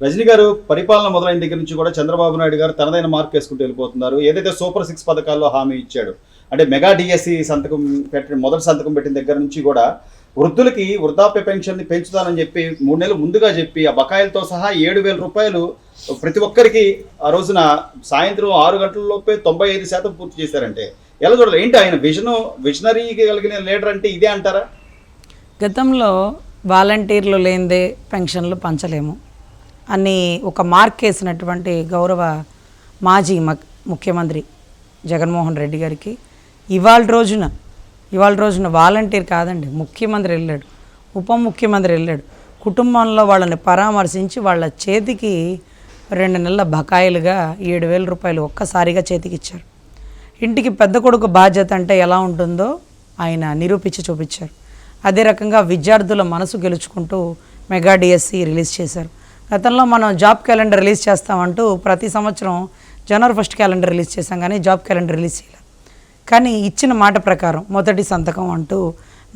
రజనీ గారు పరిపాలన మొదలైన దగ్గర నుంచి కూడా చంద్రబాబు నాయుడు గారు తనదైన మార్క్ వేసుకుంటూ వెళ్ళిపోతున్నారు. ఏదైతే సూపర్ సిక్స్ పథకాల్లో హామీ ఇచ్చాడు అంటే మెగా డిఎస్సి సంతకం పెట్టిన మొదటి సంతకం పెట్టిన దగ్గర నుంచి కూడా వృద్ధులకి వృద్ధాప్య పెన్షన్ని పెంచుతానని చెప్పి మూడు నెలలు ముందుగా చెప్పి ఆ బకాయిలతో సహా ఏడు వేల రూపాయలు ప్రతి ఒక్కరికి ఆ రోజున సాయంత్రం ఆరు గంటల లోపే తొంభై ఐదు శాతం పూర్తి చేశారంటే ఎలా చూడాలి? ఏంటి ఆయన విజన్ విజనరీకి కలిగిన లీడర్ అంటే ఇదే అంటారా? గతంలో వాలంటీర్లు లేనిదే పెన్షన్లు పంచలేము. అని ఒక మార్క్ వేసినటువంటి గౌరవ మాజీ మ ముఖ్యమంత్రి జగన్మోహన్ రెడ్డి గారికి ఇవాళ రోజున ఇవాళ రోజున వాలంటీర్ కాదండి ముఖ్యమంత్రి వెళ్ళాడు ఉప ముఖ్యమంత్రి వెళ్ళాడు. కుటుంబంలో వాళ్ళని పరామర్శించి వాళ్ళ చేతికి రెండు నెలల బకాయిలుగా ఏడు వేల రూపాయలు ఒక్కసారిగా చేతికి ఇచ్చారు. ఇంటికి పెద్ద కొడుకు బాధ్యత అంటే ఎలా ఉంటుందో ఆయన నిరూపించి చూపించారు. అదే రకంగా విద్యార్థుల మనసు గెలుచుకుంటూ మెగా డిఎస్సి రిలీజ్ చేశారు. గతంలో మనం జాబ్ క్యాలెండర్ రిలీజ్ చేస్తామంటూ ప్రతి సంవత్సరం జనవరి ఫస్ట్ క్యాలెండర్ రిలీజ్ చేశాం కానీ జాబ్ క్యాలెండర్ రిలీజ్ చేయలేదు. కానీ ఇచ్చిన మాట ప్రకారం మొదటి సంతకం అంటూ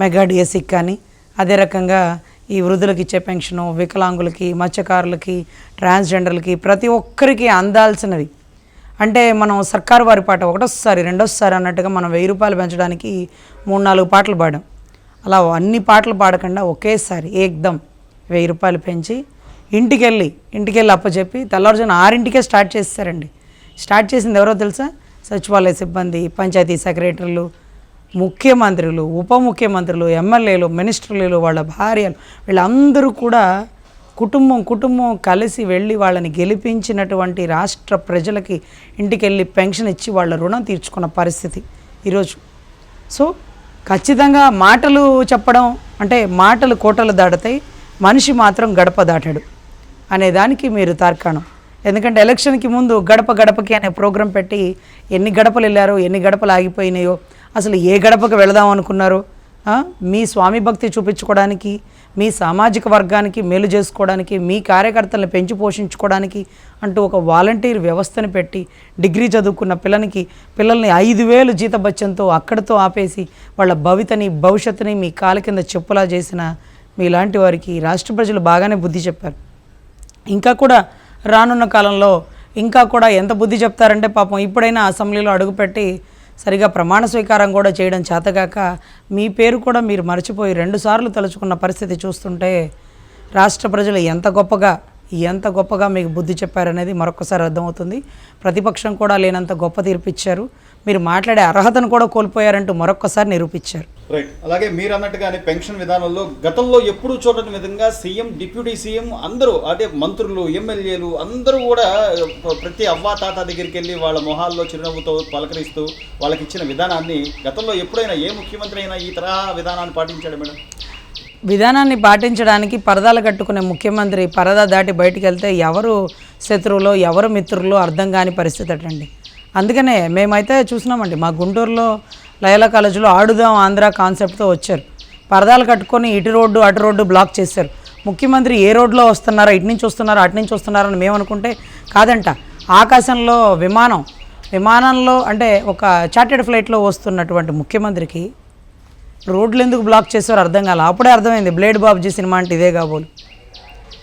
మెగా డిఎస్సికి కానీ అదే రకంగా ఈ వృద్ధులకు ఇచ్చే పెన్షను వికలాంగులకి మత్స్యకారులకి ట్రాన్స్జెండర్లకి ప్రతి ఒక్కరికి అందాల్సినవి. అంటే మనం సర్కారు వారి పాట ఒకటోసారి రెండోసారి అన్నట్టుగా మనం వెయ్యి రూపాయలు పెంచడానికి మూడు నాలుగు పాటలు పాడాం. అలా అన్ని పాటలు పాడకుండా ఒకేసారి ఏకదం వెయ్యి రూపాయలు పెంచి ఇంటికెళ్ళి ఇంటికెళ్ళి అప్పచెప్పి తెల్లవారుజామున ఆరింటికే స్టార్ట్ చేస్తారండి స్టార్ట్ చేసింది ఎవరో తెలుసా? సచివాలయ సిబ్బంది పంచాయతీ సెక్రటరీలు ముఖ్యమంత్రులు ఉప ముఖ్యమంత్రులు ఎమ్మెల్యేలు మినిస్టర్లు వాళ్ళ భార్యలు వీళ్ళందరూ కూడా కుటుంబం కుటుంబం కలిసి వెళ్ళి వాళ్ళని గెలిపించినటువంటి రాష్ట్ర ప్రజలకి ఇంటికెళ్ళి పెన్షన్ ఇచ్చి వాళ్ళ రుణం తీర్చుకున్న పరిస్థితి ఈరోజు. సో ఖచ్చితంగా మాటలు చెప్పడం అంటే మాటలు కోటలు దాడతాయి మనిషి మాత్రం గడప దాటాడు. అనే దానికి మీరు తార్కాణం. ఎందుకంటే ఎలక్షన్కి ముందు గడప గడపకి అనే ప్రోగ్రాం పెట్టి ఎన్ని గడపలు వెళ్ళారో ఎన్ని గడపలు ఆగిపోయినాయో అసలు ఏ గడపకు వెళదాం అనుకున్నారు మీ స్వామి భక్తి చూపించుకోవడానికి మీ సామాజిక వర్గానికి మేలు చేసుకోవడానికి మీ కార్యకర్తలను పెంచి పోషించుకోవడానికి అంటూ ఒక వాలంటీర్ వ్యవస్థను పెట్టి డిగ్రీ చదువుకున్న పిల్లనికి పిల్లల్ని ఐదు వేలు జీతబత్యంతో అక్కడితో ఆపేసి వాళ్ళ భవితని భవిష్యత్తుని మీ కాలు కింద చెప్పులా చేసిన మీలాంటి వారికి రాష్ట్ర ప్రజలు బాగానే బుద్ధి చెప్పారు. ఇంకా కూడా రానున్న కాలంలో ఇంకా కూడా ఎంత బుద్ధి చెప్తారంటే పాపం ఇప్పుడైనా అసెంబ్లీలో అడుగుపెట్టి సరిగా ప్రమాణ స్వీకారం కూడా చేయడం చేతగాక మీ పేరు కూడా మీరు మర్చిపోయి రెండుసార్లు తలుచుకున్న పరిస్థితి చూస్తుంటే రాష్ట్ర ప్రజలు ఎంత గొప్పగా ఎంత గొప్పగా మీకు బుద్ధి చెప్పారనేది మరొకసారి అర్థమవుతుంది. ప్రతిపక్షం కూడా లేనంత గొప్ప తీర్పు ఇచ్చారు. మీరు మాట్లాడే అర్హతను కూడా కోల్పోయారంటూ మరొకసారి నిరూపించారు. రైట్ అలాగే మీరు అన్నట్టుగానే పెన్షన్ విధానంలో గతంలో ఎప్పుడూ చూడని విధంగా సీఎం డిప్యూటీ సీఎం అందరూ అంటే మంత్రులు ఎమ్మెల్యేలు అందరూ కూడా ప్రతి అవ్వా తాత దగ్గరికి వెళ్ళి వాళ్ళ మొహాల్లో చిరునవ్వుతో పలకరిస్తూ వాళ్ళకి ఇచ్చిన విధానాన్ని గతంలో ఎప్పుడైనా ఏ ముఖ్యమంత్రి అయినా ఈ తరహా విధానాన్ని పాటించాడు మేడం? విధానాన్ని పాటించడానికి పరదాలు కట్టుకునే ముఖ్యమంత్రి పరదా దాటి బయటికి వెళ్తే ఎవరు శత్రువులో ఎవరు మిత్రులో అర్థం కాని పరిస్థితి అటండి. అందుకనే మేమైతే చూసినామండి మా గుంటూరులో లయల కాలేజీలో ఆడుదాం ఆంధ్ర కాన్సెప్ట్తో వచ్చారు. పరదాలు కట్టుకొని ఇటు రోడ్డు అటు రోడ్డు బ్లాక్ చేశారు. ముఖ్యమంత్రి ఏ రోడ్లో వస్తున్నారో ఇటు నుంచి వస్తున్నారో అటు నుంచి వస్తున్నారో అని మేము అనుకుంటే కాదంట. ఆకాశంలో విమానం విమానంలో అంటే ఒక చార్టెడ్ ఫ్లైట్లో వస్తున్నటువంటి ముఖ్యమంత్రికి రోడ్లు ఎందుకు బ్లాక్ చేశారో అర్థం కాల. అప్పుడే అర్థమైంది బ్లేడ్ బాబ్జీ సినిమా అంటే ఇదే కాబోలు.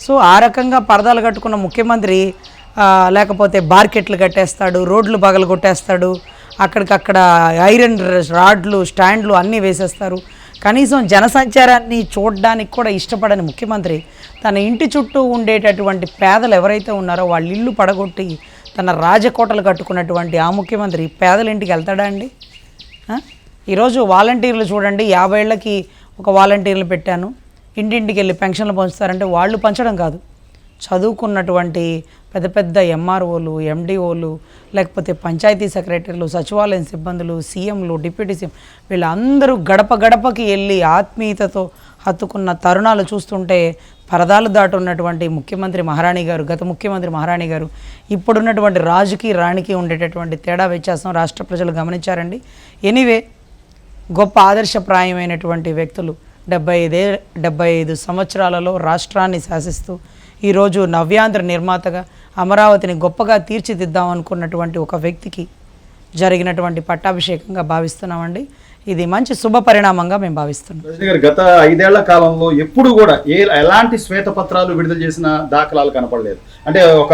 సో ఆ రకంగా పరదాలు కట్టుకున్న ముఖ్యమంత్రి లేకపోతే బార్కెట్లు కట్టేస్తాడు రోడ్లు పగలు కొట్టేస్తాడు అక్కడికక్కడ ఐరన్ రాడ్లు స్టాండ్లు అన్నీ వేసేస్తారు. కనీసం జనసంచారాన్ని చూడడానికి కూడా ఇష్టపడని ముఖ్యమంత్రి తన ఇంటి చుట్టూ ఉండేటటువంటి పేదలు ఎవరైతే ఉన్నారో వాళ్ళ ఇల్లు పడగొట్టి తన రాజకోటలు కట్టుకున్నటువంటి ఆ ముఖ్యమంత్రి పేదల ఇంటికి వెళ్తాడా అండి? ఈరోజు వాలంటీర్లు చూడండి యాభై ఏళ్ళకి ఒక వాలంటీర్లు పెట్టాను. ఇంటింటికి వెళ్ళి పెన్షన్లు పంచుతారంటే వాళ్ళు పంచడం కాదు. చదువుకున్నటువంటి పెద్ద పెద్ద ఎంఆర్ఓలు ఎండిఓలు లేకపోతే పంచాయతీ సెక్రటరీలు సచివాలయం సిబ్బందులు సీఎంలు డిప్యూటీ సీఎం వీళ్ళందరూ గడప గడపకి వెళ్ళి ఆత్మీయతతో హత్తుకున్న తరుణాలు చూస్తుంటే పరదాలు దాటున్నటువంటి ముఖ్యమంత్రి మహారాణి గారు గత ముఖ్యమంత్రి మహారాణి గారు ఇప్పుడున్నటువంటి రాజుకి రాణికి ఉండేటటువంటి తేడా వ్యత్యాసం రాష్ట్ర ప్రజలు గమనించారండి. ఎనీవే గొప్ప ఆదర్శప్రాయమైనటువంటి వ్యక్తులు డెబ్బై ఐదే డెబ్బై ఐదు సంవత్సరాలలో రాష్ట్రాన్ని శాసిస్తూ ఈరోజు నవ్యాంధ్ర నిర్మాతగా అమరావతిని గొప్పగా తీర్చిదిద్దాం అనుకున్నటువంటి ఒక వ్యక్తికి జరిగినటువంటి పట్టాభిషేకంగా భావిస్తున్నామండి. ఇది మంచి శుభ పరిణామంగా మేము భావిస్తున్నాం. గత ఐదేళ్ళ కాలంలో ఎప్పుడు కూడా ఏ ఎలాంటి శ్వేతపత్రాలు విడుదల చేసిన దాఖలాలు కనపడలేదు. అంటే ఒక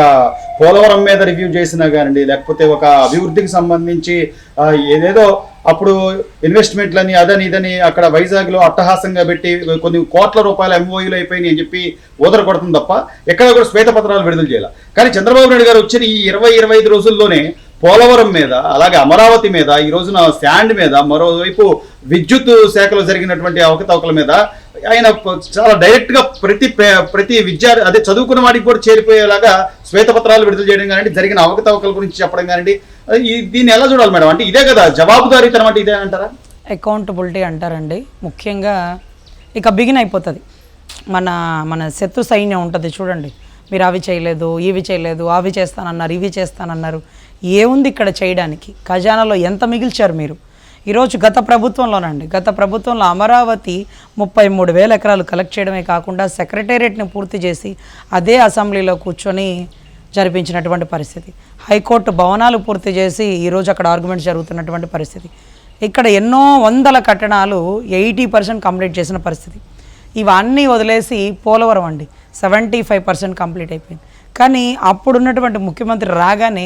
పోలవరం మీద రివ్యూ చేసినా కానివ్వండి లేకపోతే ఒక అభివృద్ధికి సంబంధించి ఏదేదో అప్పుడు ఇన్వెస్ట్మెంట్లని అదని ఇదని అక్కడ వైజాగ్లో అట్టహాసంగా పెట్టి కొన్ని కోట్ల రూపాయల ఎంఓయూలు అయిపోయినాయి అని చెప్పి ఊదర కొడుతుంది తప్ప ఎక్కడ కూడా శ్వేతపత్రాలు విడుదల చేయాలి. కానీ చంద్రబాబు నాయుడు గారు వచ్చిన ఈ ఇరవై ఇరవై ఐదు రోజుల్లోనే పోలవరం మీద అలాగే అమరావతి మీద ఈ రోజున శాండ్ మీద మరోవైపు విద్యుత్ శాఖలో జరిగినటువంటి అవకతవకల మీద ఆయన చాలా డైరెక్ట్గా ప్రతి ప్రతి విద్యార్థి అదే చదువుకున్న వాడికి కూడా చేరిపోయేలాగా శ్వేతపత్రాలు విడుదల చేయడం కానివ్వండి జరిగిన అవకతవకల గురించి చెప్పడం కానివ్వండి దీన్ని ఎలా చూడాలి మేడం? అంటే ఇదే కదా జవాబుదారీతనం అంటే ఇదే అంటారా? అకౌంటబిలిటీ అంటారండి. ముఖ్యంగా ఇక బిగిన్ అయిపోతుంది. మన మన శత్రు సైన్యం ఉంటుంది చూడండి. మీరు అవి చేయలేదు ఇవి చేయలేదు అవి చేస్తానన్నారు ఇవి చేస్తానన్నారు. ఏముంది ఇక్కడ చేయడానికి? ఖజానాలో ఎంత మిగిల్చారు మీరు? ఈరోజు గత ప్రభుత్వంలోనండి గత ప్రభుత్వంలో అమరావతి ముప్పై మూడు వేల ఎకరాలు కలెక్ట్ చేయడమే కాకుండా సెక్రటేరియట్ని పూర్తి చేసి అదే అసెంబ్లీలో కూర్చొని జరిపించినటువంటి పరిస్థితి. హైకోర్టు భవనాలు పూర్తి చేసి ఈరోజు అక్కడ ఆర్గ్యుమెంట్స్ జరుగుతున్నటువంటి పరిస్థితి. ఇక్కడ ఎన్నో వందల కట్టడాలు ఎయిటీ పర్సెంట్ కంప్లీట్ చేసిన పరిస్థితి. ఇవన్నీ వదిలేసి పోలవరం అండి సెవెంటీ ఫైవ్ పర్సెంట్ కంప్లీట్ అయిపోయింది. కానీ అప్పుడున్నటువంటి ముఖ్యమంత్రి రాగానే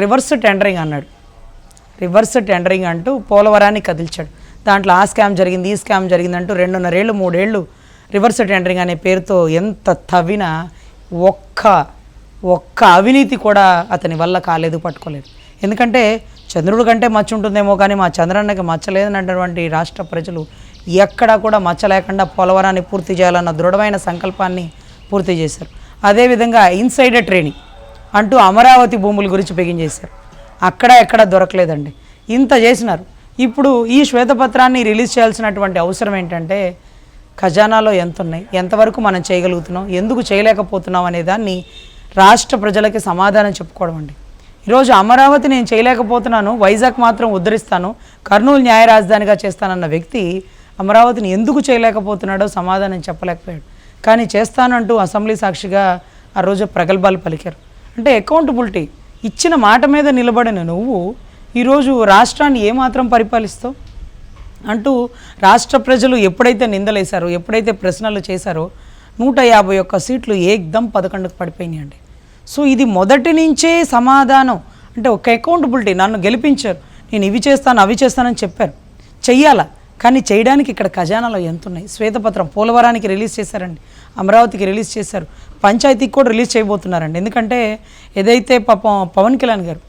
రివర్స్ టెండరింగ్ అన్నాడు. రివర్స్ టెండరింగ్ అంటూ పోలవరాన్ని కదిల్చాడు. దాంట్లో ఆ స్కామ్ జరిగింది ఈ స్కామ్ జరిగింది అంటూ రెండున్నరేళ్ళు మూడేళ్ళు రివర్స్ టెండరింగ్ అనే పేరుతో ఎంత తవ్వినా ఒక్క ఒక్క అవినీతి కూడా అతని వల్ల కాలేదు పట్టుకోలేదు. ఎందుకంటే చంద్రుడి కంటే మచ్చ ఉంటుందేమో కానీ మా చంద్రన్నకి మచ్చలేదన్నటువంటి రాష్ట్ర ప్రజలు ఎక్కడా కూడా మచ్చ లేకుండా పోలవరాన్ని పూర్తి చేయాలన్న దృఢమైన సంకల్పాన్ని పూర్తి చేశారు. అదేవిధంగా ఇన్సైడర్ ట్రైనింగ్ అంటూ అమరావతి భూముల గురించి పెగించేశారు అక్కడ ఎక్కడ దొరకలేదండి. ఇంత చేసినారు. ఇప్పుడు ఈ శ్వేతపత్రాన్ని రిలీజ్ చేయాల్సినటువంటి అవసరం ఏంటంటే ఖజానాలో ఎంత ఉన్నాయి ఎంతవరకు మనం చేయగలుగుతున్నాం? ఎందుకు చేయలేకపోతున్నాం అనే దాన్ని రాష్ట్ర ప్రజలకి సమాధానం చెప్పుకోవడం అండి. ఈరోజు అమరావతి నేను చేయలేకపోతున్నాను వైజాగ్ మాత్రం ఉద్ధరిస్తాను కర్నూలు న్యాయ రాజధానిగా చేస్తానన్న వ్యక్తి అమరావతిని ఎందుకు చేయలేకపోతున్నాడో సమాధానం చెప్పలేకపోయాడు. కానీ చేస్తానంటూ అసెంబ్లీ సాక్షిగా ఆ రోజు ప్రగల్భాలు పలికారు. అంటే అకౌంటబిలిటీ ఇచ్చిన మాట మీద నిలబడిన నువ్వు ఈరోజు రాష్ట్రాన్ని ఏమాత్రం పరిపాలిస్తావు? అంటూ రాష్ట్ర ప్రజలు ఎప్పుడైతే నిందలేశారో ఎప్పుడైతే ప్రశ్నలు చేశారో నూట యాభై ఒక్క సీట్లు ఏకదం పదకొండుకు పడిపోయినాయండి సో ఇది మొదటి నుంచే సమాధానం. అంటే ఒక అకౌంటబిలిటీ నన్ను గెలిపించారు. నేను ఇవి చేస్తాను అవి చేస్తానని చెప్పారు. చెయ్యాలా? కానీ చేయడానికి ఇక్కడ ఖజానాలో ఎంత ఉన్నాయి శ్వేతపత్రం పోలవరానికి రిలీజ్ చేశారండి. అమరావతికి రిలీజ్ చేశారు. పంచాయతీకి కూడా రిలీజ్ చేయబోతున్నారండి. ఎందుకంటే ఏదైతే పాపం పవన్ కళ్యాణ్ గారు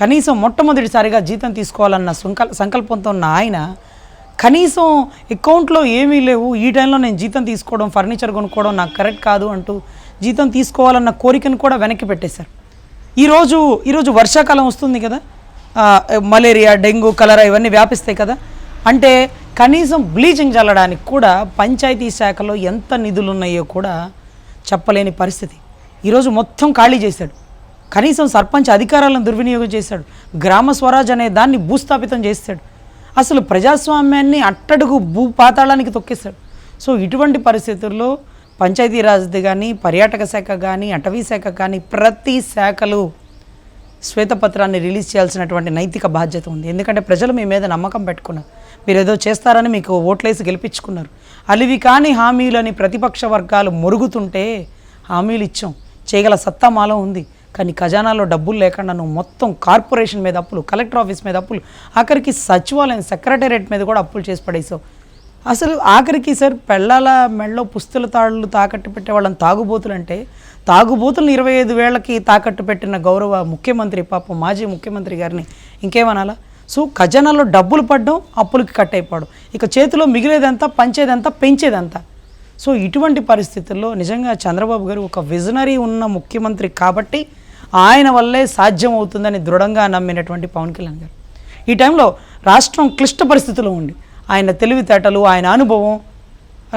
కనీసం మొట్టమొదటిసారిగా జీతం తీసుకోవాలన్న సంకల్ సంకల్పంతో ఉన్న ఆయన కనీసం అకౌంట్లో ఏమీ లేవు. ఈ టైంలో నేను జీతం తీసుకోవడం ఫర్నిచర్ కొనుక్కోవడం నాకు కరెక్ట్ కాదు అంటూ జీతం తీసుకోవాలన్న కోరికను కూడా వెనక్కి పెట్టేశారు. ఈరోజు ఈరోజు వర్షాకాలం వస్తుంది కదా. మలేరియా డెంగ్యూ కలరా ఇవన్నీ వ్యాపిస్తాయి కదా. అంటే కనీసం బ్లీచింగ్ చల్లడానికి కూడా పంచాయతీ శాఖలో ఎంత నిధులు ఉన్నాయో కూడా చెప్పలేని పరిస్థితి. ఈరోజు మొత్తం ఖాళీ చేశాడు. కనీసం సర్పంచ్ అధికారాలను దుర్వినియోగం చేశాడు. గ్రామ స్వరాజ్ అనే దాన్ని భూస్థాపితం చేశాడు అసలు ప్రజాస్వామ్యాన్ని అట్టడుగు భూ పాతాళానికి తొక్కేశాడు. సో ఇటువంటి పరిస్థితుల్లో పంచాయతీరాజ్ కానీ పర్యాటక శాఖ కానీ అటవీ శాఖ కానీ ప్రతి శాఖలు శ్వేతపత్రాన్ని రిలీజ్ చేయాల్సినటువంటి నైతిక బాధ్యత ఉంది. ఎందుకంటే ప్రజలు మీ మీద నమ్మకం పెట్టుకున్నారు. మీరు ఏదో చేస్తారని మీకు ఓట్లేసి గెలిపించుకున్నారు. అలివి కాని హామీలని ప్రతిపక్ష వర్గాలు మొరుగుతుంటే హామీలు ఇచ్చాం. చేయగల సత్తా మాలో ఉంది. కానీ ఖజానాలో డబ్బులు లేకుండా నువ్వు మొత్తం కార్పొరేషన్ మీద అప్పులు కలెక్టర్ ఆఫీస్ మీద అప్పులు ఆఖరికి సచివాలయం సెక్రటేరియట్ మీద కూడా అప్పులు చేసి పడేసావు అసలు ఆఖరికి సార్ పెళ్ళాల మెళ్ళలో పుస్తుల తాళ్ళు తాకట్టు పెట్టే వాళ్ళని తాగుబోతులు అంటే తాగుబోతులను ఇరవై ఐదు వేలకి తాకట్టు పెట్టిన గౌరవ ముఖ్యమంత్రి పాపం మాజీ ముఖ్యమంత్రి గారిని ఇంకేమనాలా? సో ఖజానాలో డబ్బులు పడ్డం అప్పులకి కట్ అయిపోవడం. ఇక చేతిలో మిగిలేదంతా పంచేదంతా పెంచేదంతా. సో ఇటువంటి పరిస్థితుల్లో నిజంగా చంద్రబాబు గారు ఒక విజనరీ ఉన్న ముఖ్యమంత్రి కాబట్టి ఆయన వల్లే సాధ్యం అవుతుందని దృఢంగా నమ్మినటువంటి పవన్ కళ్యాణ్ గారు. ఈ టైంలో రాష్ట్రం క్లిష్ట పరిస్థితిలో ఉంది. ఆయన తెలివితేటలు ఆయన అనుభవం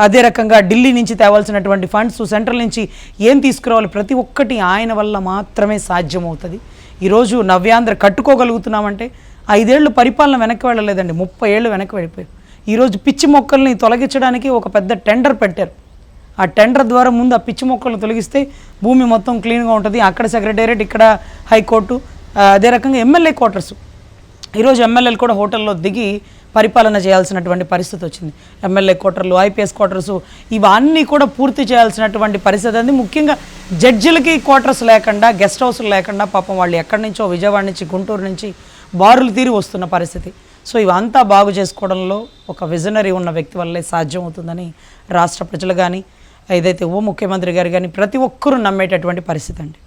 అదే రకంగా ఢిల్లీ నుంచి తేవాల్సినటువంటి ఫండ్స్ సెంట్రల్ నుంచి ఏం తీసుకురావాలి ప్రతి ఒక్కటి ఆయన వల్ల మాత్రమే సాధ్యమవుతుంది. ఈరోజు నవ్యాంధ్ర కట్టుకోగలుగుతున్నామంటే ఐదేళ్ళు పరిపాలన వెనక్కి వెళ్ళలేదండి. ముప్పై ఏళ్ళు వెనక్కి వెళ్ళిపోయారు. ఈరోజు పిచ్చి మొక్కల్ని తొలగించడానికి ఒక పెద్ద టెండర్ పెట్టారు. ఆ టెండర్ ద్వారా ముందు ఆ పిచ్చి మొక్కలను తొలగిస్తే భూమి మొత్తం క్లీన్గా ఉంటుంది. అక్కడ సెక్రటేరియట్ ఇక్కడ హైకోర్టు అదే రకంగా ఎమ్మెల్యే క్వార్టర్స్. ఈరోజు ఎమ్మెల్యేలు కూడా హోటల్లో దిగి పరిపాలన చేయాల్సినటువంటి పరిస్థితి వచ్చింది. ఎమ్మెల్యే క్వార్టర్లు ఐపీఎస్ క్వార్టర్స్ ఇవన్నీ కూడా పూర్తి చేయాల్సినటువంటి పరిస్థితి అంది ముఖ్యంగా జడ్జిలకి క్వార్టర్స్ లేకుండా గెస్ట్ హౌస్లు లేకుండా పాపం వాళ్ళు ఎక్కడి నుంచో విజయవాడ నుంచి గుంటూరు నుంచి బారులు తీరి వస్తున్న పరిస్థితి. సో ఇవంతా బాగు చేసుకోవడంలో ఒక విజనరీ ఉన్న వ్యక్తి వల్లే సాధ్యం అవుతుందని రాష్ట్ర ప్రజలు కానీ ఏదైతే ఉప ముఖ్యమంత్రి గారు కానీ ప్రతి ఒక్కరూ నమ్మేటటువంటి పరిస్థితి అండి.